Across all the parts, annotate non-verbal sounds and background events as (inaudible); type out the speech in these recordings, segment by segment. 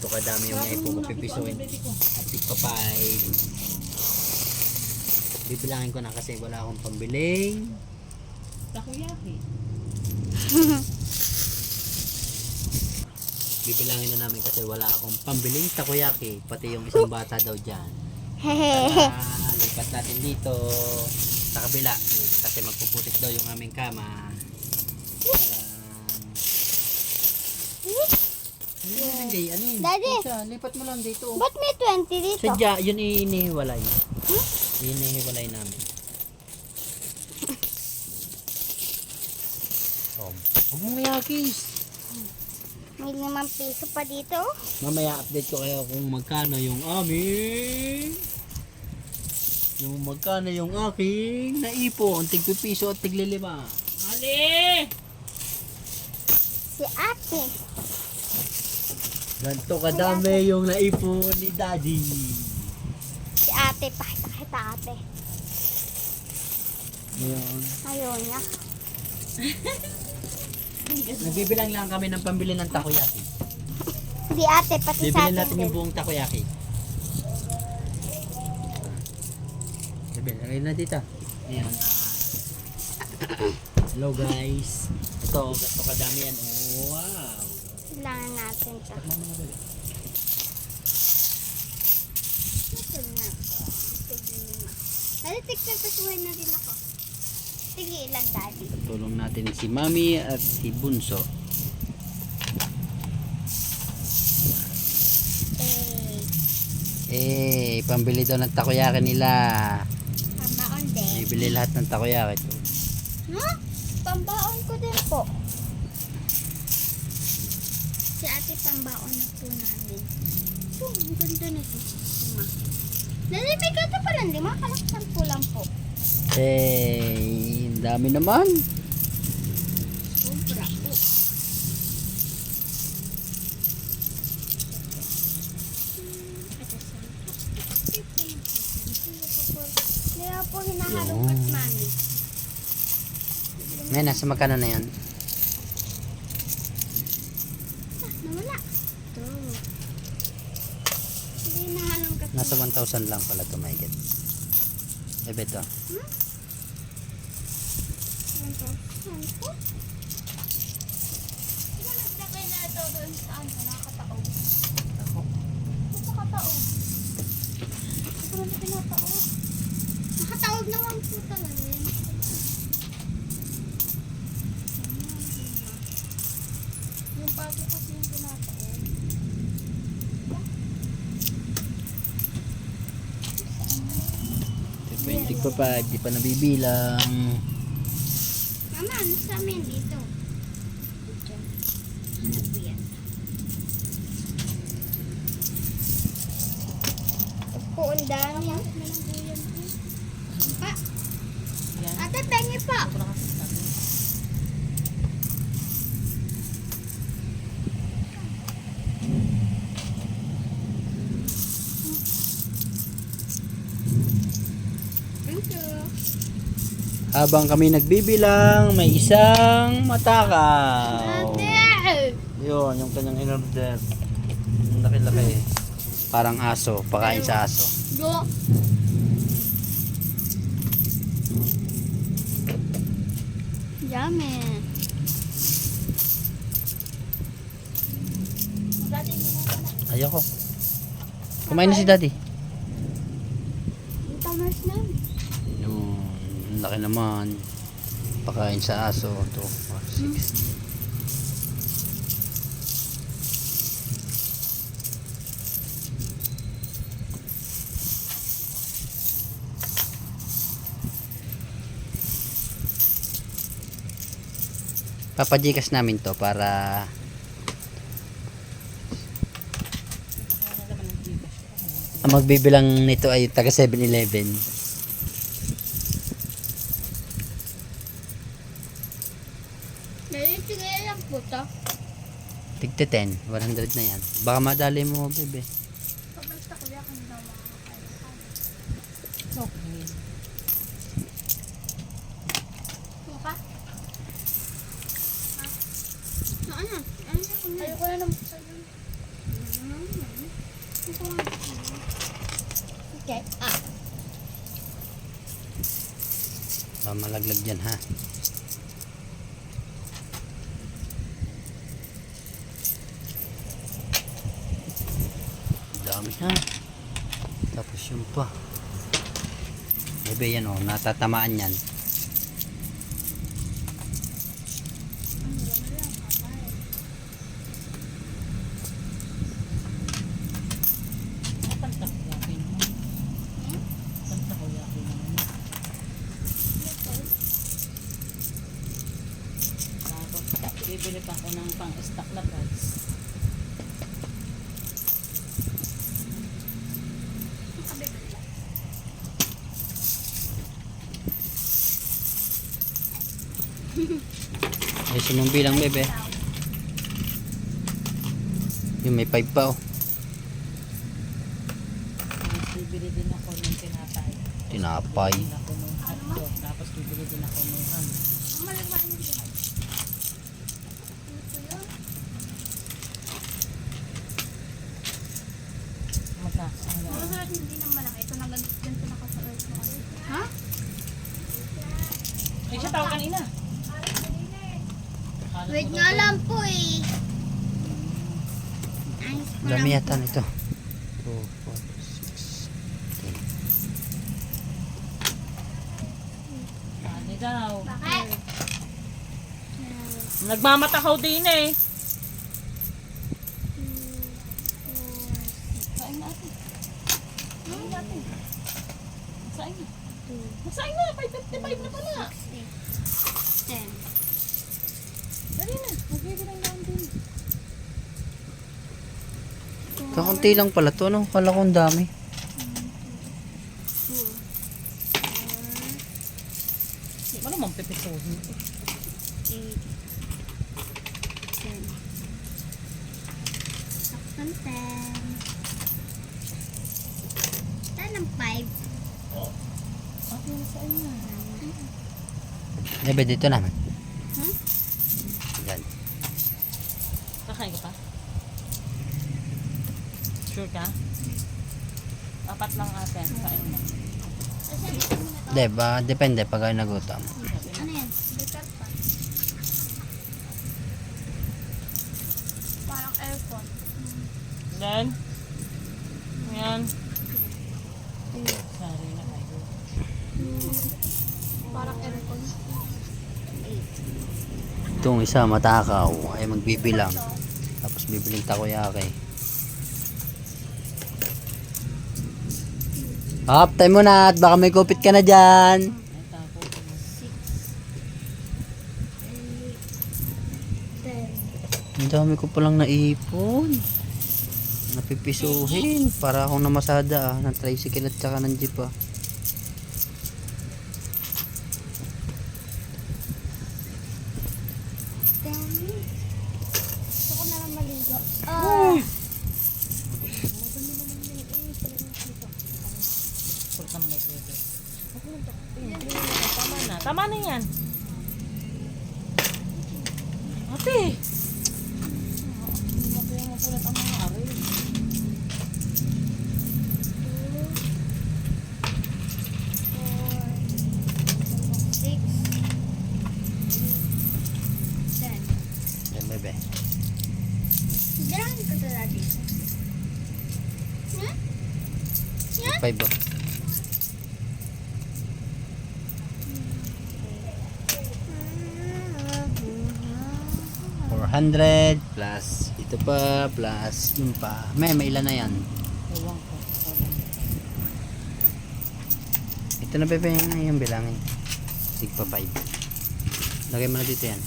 Ganito kadami yung naipo ko pipisuin. At tigpapay. Bibilangin ko na kasi wala akong pambiling. Takoyaki. (laughs) Bibilangin na namin kasi wala akong pambiling takoyaki. Pati yung isang bata daw dyan. Tara, lipat natin dito sa kabila. Kasi magpuputik daw yung aming kama. Yun, hindi? Ano yun? Daddy. Isa, lipat mo lang dito. Ba't may 20 dito? Sadya, yun inihiwalay. Inihiwalay namin. Oh, huwag mong iyakis. May limang piso pa dito. Mamaya update ko kayo kung magkano yung aming yung magkano yung aking naipon tig piso at tig lima. Ali! Si ate. Ganto kadami yung naipon ni daddy. Si ate. Pakita kita ate. Ngayon, Ayaw niya. (laughs) nagbibilang lang kami ng pambili ng takoyaki. Hindi ate. Pati sa Bibili atin natin din. yung buong takoyaki. Sabi, lagay na dito. Ayan. Hello guys. Ito, ganito kadami yan. Oh, wow. Kailangan natin. Takman mo na ba? Ito na. Sige lima. Dali, tigpapasuhin na din ako. Sige, ilan daddy? Tulong natin si Mami at si Bunso. Eh, Eh, pambili daw ng takoyaki nila. pambaon din. Bibili lahat ng takoyaki. Ha? Pambaon ko din po. Pambaon na po namin. Ito, ang ganda na ito. Lima. Dali, may gata pa lang. Lima, kalaksan po lang po. Eh, dami naman. Sobra po. Kaya po hinahalongkat Yun. mami. May nasa magkano na yan? Ah, nawala. Ito. Hindi hinahalongkat. Nasa 1,000 lang pala ito, may get. Eh, beto. Ito. Saan po? Sino naglagay na ito doon sa ano? Nakakataog. Nakakataog. Ito na pinataog. Nakataog naman po talaga yun. Yung bago kasi yung pinataog. 20 pa pa, di pa nabibilang. Mama, ano sa amin dito? Diyan. Ano po yan? Po, ang dami. Pa, ate, pengi po. Sobrang kasi sabi. Thank you. Habang kami nagbibilang, may isang matakaw. Yun, yung kanyang in-order. Ang laki-laki. Parang aso, pakain sa aso. Go. Yummy. Ayoko. Kumain na si daddy. Tamas na. Laki naman. Pakain sa aso. Ito, six. Papajikas namin to para ang magbibilang nito ay taga 7-Eleven. to 10. 100 na yan. Baka madali mo, bebe. Okay. Eh. Ayoko na naman sa Okay. Ah. Pamalaglag dyan ha. Yun pa. Bebe yan o, natatamaan yan. Pantakuyakin mo. Pantakuyakin mo. Tapos, bibili pa ako ng pang-stock na pads. Ayusin mong bilang bebe. Yung may pipe pa oh. Bibili din ako ng tinapay. Tinapay. Bibili ako ng hotdog. Tapos, bibili din ako ng ham. Ang yun? Ang hindi na malaki. Ito na ganito ganito na kasarap ko kasi. Ha? Ay, siya tawag kanina. Wait nga lang po eh. Ayos ko Dami lang yata po. nito. 2, 4, 6, Dali daw. Bakit? Nagmamatakaw din eh. Saing natin. Saing natin. Saing na. Saing na. 555 na pala. Ten. Dali na. Magbibilang lang din. Kakunti lang pala to, no? Kala ko ang dami. Two. Di ba naman pipisuhin? Eight. Ten. Saktan ten. Ten ng five. Okay, saing na. Bebe, dito naman. Hmm? Yan. Kakain ka pa? Sure ka? Apat lang ate. Kain mo. Hindi, ba, depende pag ay nagutom. Ano yan? Parang aircon. Then? Yan. Sorry na kayo. Parang aircon. Eight. Itong isa matakaw ay magbibilang. Tapos bibiling takoyaki. Half time mo at baka may kupit ka na dyan. Ang dami ko palang naipon. Napipisuhin. Para akong namasada ah. Ng tricycle at saka ng jeep ah. Tama na yan. Ate. Yan, bebe. Diyan ko talaga dito. Hmm? Yan? Five bucks. 100 plus ito pa plus yun pa. May may ilan na yan? Ewan ko. Ito na bebe yung bilangin. Sigpa 5. Lagay mo na dito yan.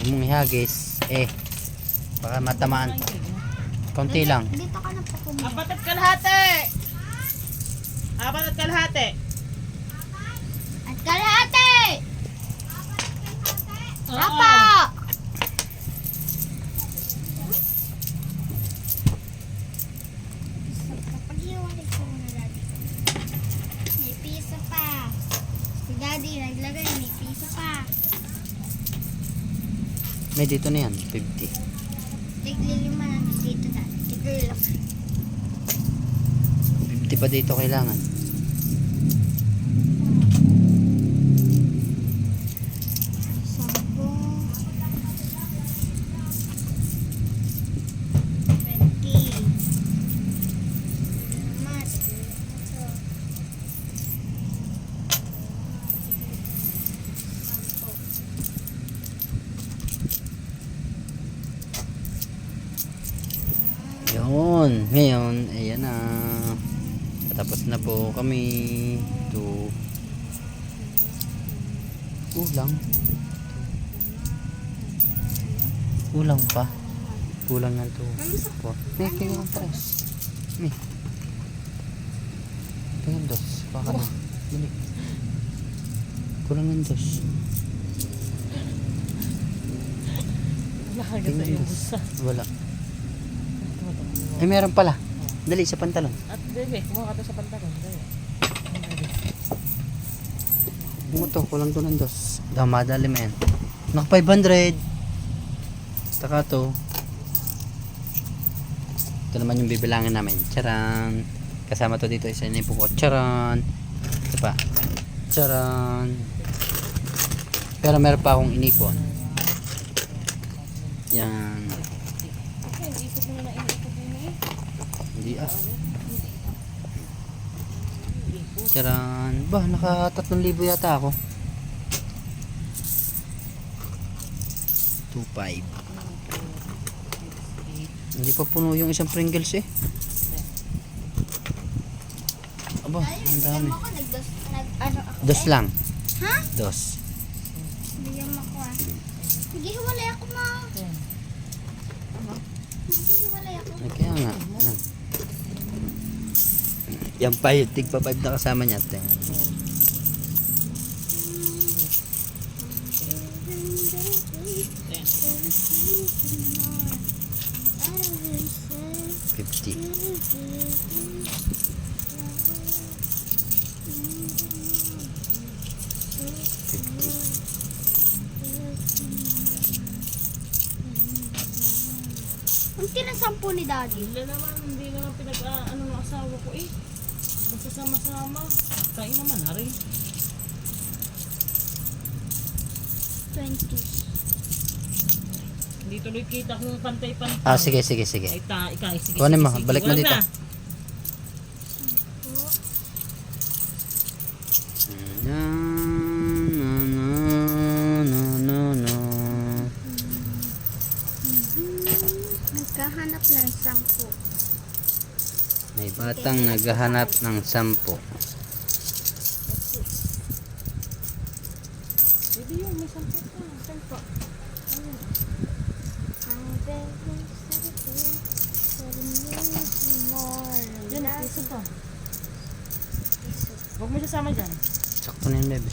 Huwag mong ihagis. Eh. Baka matamaan pa. Konti lang. Dito. Apat at kalahati! Apat at kalahati! Muna daddy. Naglagay, may piso pa. May dito na yan. 50. Tiglilima na dito dati. Relax. 50 pa dito kailangan. Sampo. Twenty. Mas. Ito. Sampo. Yun. Ngayon, ayan na. Tapos na po kami. To Kulang. Kulang pa. Kulang na to. Po. May kaya ng tres. May. Tingnan dos. Baka na. Balik. Kulang ng dos. Nakagat Tingnan na. Wala. Ay, meron pala. Dali sa pantalon. At bebe, kumuha ka to sa pantalon. Dali. Bungo to, kulang to ng dos. Damadali mo yan. Naka 500. Taka to. Ito naman yung bibilangin namin. Charan. Kasama to dito isa na ko. Charan. Ito pa. Charan. Pero meron pa akong inipon. Yan. Okay, ikot mo na eh. Hindi ah. Charan. Ba, naka 3,000 yata ako. 2,500. Hindi pa puno yung isang Pringles eh. Aba, ang dami. Dos lang. Ha? Dos. Bigyan mo ako ah. Sige, hiwalay ako ma. Ay, kaya nga. Yan. Pa yung tig pa 5 na kasama niya. Ate. Ang kinasampu ni daddy. Hindi naman, hindi naman pinag, ah, ano ng asawa ko eh. Basta sama-sama. Kain naman na rin. 20. Hindi tuloy kita kung pantay-pantay. Ah, sige, sige, sige. Ay, ta, ikay, sige, Kunin mo, sige. balik mo dito. Na, Nagkahanap ng sampu. May batang naghahanap ng sampo. Pwede yun, may sampo ka. Sampo. Ang very sarap seven years more. Diyan, piso pa. Huwag mo sasama dyan. Sakto na yan, bebe.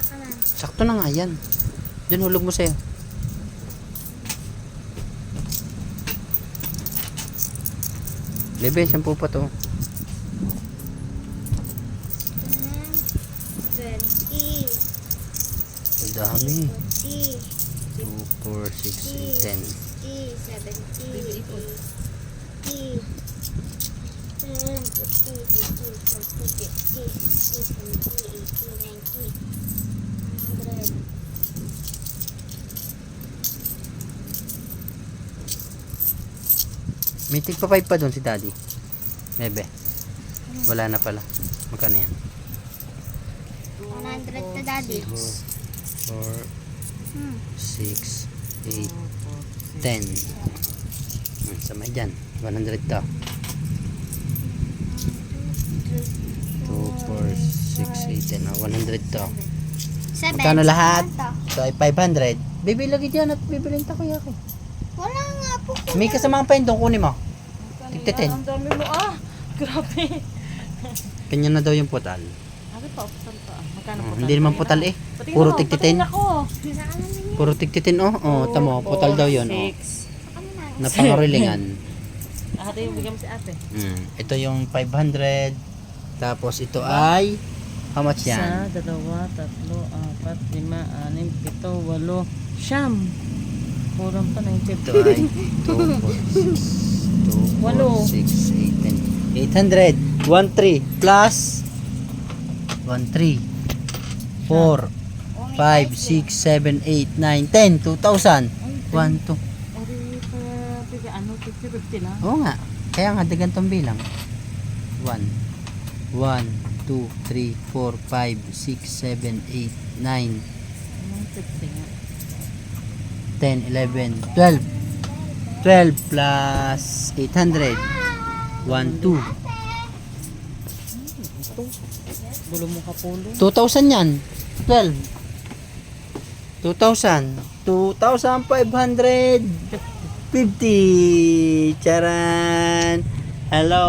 Saka na. Sakto na nga yan. Diyan hulog mo sa'yo. Bebe, saan po pa to? 20. dami. 2, 4, 6, and 10. 70. 80. 90. 100. May tig pa 5 pa doon si daddy. Bebe. Wala na pala. Magkano yan? One hundred to daddy. 4, Hmm. 6, 8, 10. Hmm, Samay dyan. 100 to. 2, 4, 6, 8, 10. Oh, 100 to. Magkano lahat? So ay 500. Bebe, lagi dyan at bibilin ta kuya ko. Wala nga po. May kasamaang pa yun doon kunin mo. Kanina, Tigtitin. Ang dami mo ah. (laughs) Grabe. Kanya na daw yung putal. Bakit pa? Putal pa. Magkano Oh, putal? hindi naman putal eh. Patingin Puro naman yun? Puro tigtitin oh. Oh, tamo, putal daw yun oh. Ano na? Napangarilingan. (laughs) Ate, yung bigyan mo si ate. Mm. Ito yung 500. Tapos ito ay how much Isa, yan? dalawa, tatlo, apat, lima, anim, pito, walo, siyam. Kulang pa na yung 50. Ito ay 2, 4, 6, 2, 4, Walo. 6, 8, 10. 800. 1, 3 plus 1, 3, 4, 5, 6, 7, 8, 9, 10, 2,000. 1, 2. Ari pa, tiga ano, 50-50 lang. Oo nga. Kaya nga, dagantong bilang. 1, 1, 2, 3, 4, 5, 6, 7, 8, 9, Anong 50 nga? 10, 11, 12. 12 plus 800. 1, 2. Ito. Gulo mo kapulo. 2,000 yan. 12. 2,000. 2,550. Charan! Hello!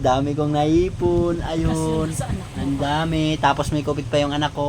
Dami kong naipon. Ayun. Ang dami. Tapos may kupit pa yung anak ko.